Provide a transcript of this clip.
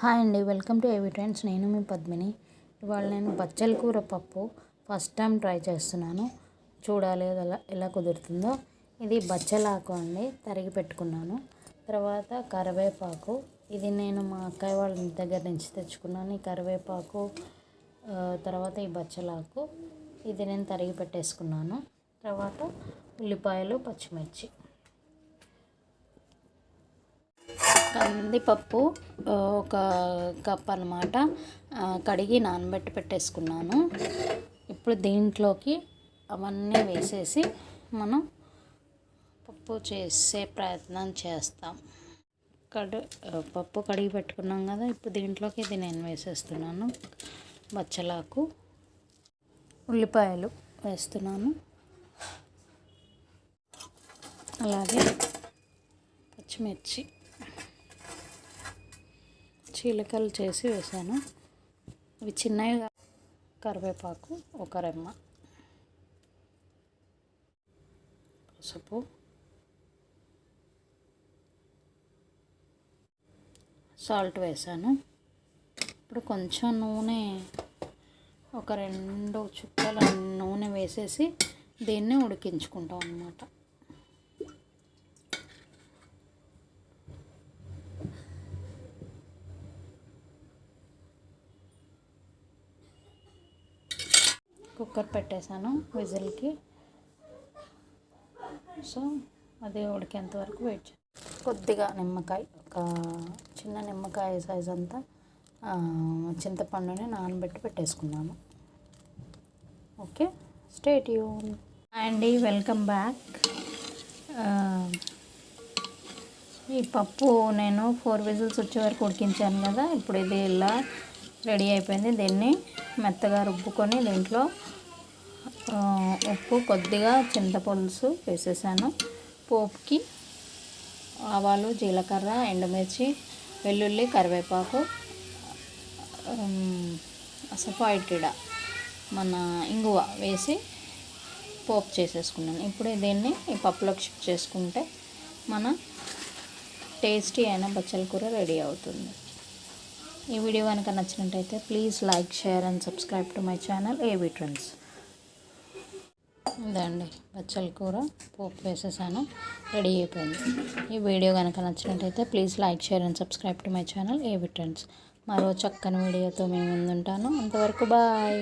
Hi అండి welcome to ఏవి trends నేను మీ పద్మిని. ఇవాళ నేను బచ్చల కూర పప్పు ఫస్ట్ టైం ట్రై చేస్తున్నాను. చూడాలి ఎలా ఎలా కుదురుతుందో. ఇది బచ్చలాకు అండి తరిగి పెట్టుకున్నాను. తర్వాత కరివేపాకు. ఇది నేను మా అక్కయ్య వాళ్ళ ఇంటి దగ్గర నుంచి తెచ్చుకున్నాను. ఈ కరివేపాకు తర్వాత ఈ బచ్చలాకు ఇది నేను తరిగి పెట్టేసుకున్నాను. తర్వాత ఉల్లిపాయలు పచ్చిమిర్చి. కందిపప్పు ఒక కప్ అనమాట కడిగి నానబెట్టి పెట్టేసుకున్నాను. ఇప్పుడు దీంట్లోకి అవన్నీ వేసేసి మనం పప్పు చేసే ప్రయత్నం చేస్తాం. కడు పప్పు కడిగి పెట్టుకున్నాం కదా ఇప్పుడు దీంట్లోకి ఇది నేను వేసేస్తున్నాను. బచ్చలాకు ఉల్లిపాయలు వేస్తున్నాను. అలాగే పచ్చిమిర్చి. చీలికలు చేసి వేసాను ఇవి చిన్నవి కరివేపాకు ఒక రెమ్మ పసుపు సాల్ట్ వేసాను ఇప్పుడు కొంచెం నూనె ఒక రెండు చుక్కల నూనె వేసేసి దీన్ని ఉడికించుకుంటాం అన్నమాట. కుక్కర్ పెట్టేశాను విజిల్కి. సో అది ఉడికేంత వరకు వెయిట్ చేయాలి కొద్దిగా నిమ్మకాయ ఒక చిన్న నిమ్మకాయ సైజ్ అంతా చింతపండుని నానబెట్టి పెట్టేసుకున్నాను. ఓకే? స్టేట్ యూన్ అండి వెల్కమ్ బ్యాక్ ఈ పప్పు నేను ఫోర్ విజిల్స్ వచ్చే వరకు ఉడికించాను కదా ఇప్పుడు ఇది ఇలా రెడీ అయిపోయింది. దీన్ని మెత్తగా రుబ్బుకొని దీంట్లో ఉప్పు కొద్దిగా చింతపులుసు వేసేసాను. పోపుకి ఆవాలు జీలకర్ర ఎండుమిర్చి వెల్లుల్లి కరివేపాకు సఫాయిటిడ మన ఇంగువ వేసి పోపు చేసేసుకున్నాను. ఇప్పుడు దీన్ని ఈ పప్పులోకి షిఫ్ట్ చేసుకుంటే మన టేస్టీ అయిన బచ్చల కూర రెడీ అవుతుంది. ఈ వీడియో కనుక నచ్చినట్టయితే please like share and subscribe to my channel AB trends ఇదండి బచ్చల కూర పోపు వేసేసాను రెడీ అయిపోయింది. ఈ వీడియో కనుక నచ్చినట్టయితే please like share and subscribe to my channel AB trends మరో చక్కని వీడియోతో మేము ముందుంటాను. అంతవరకు బాయ్.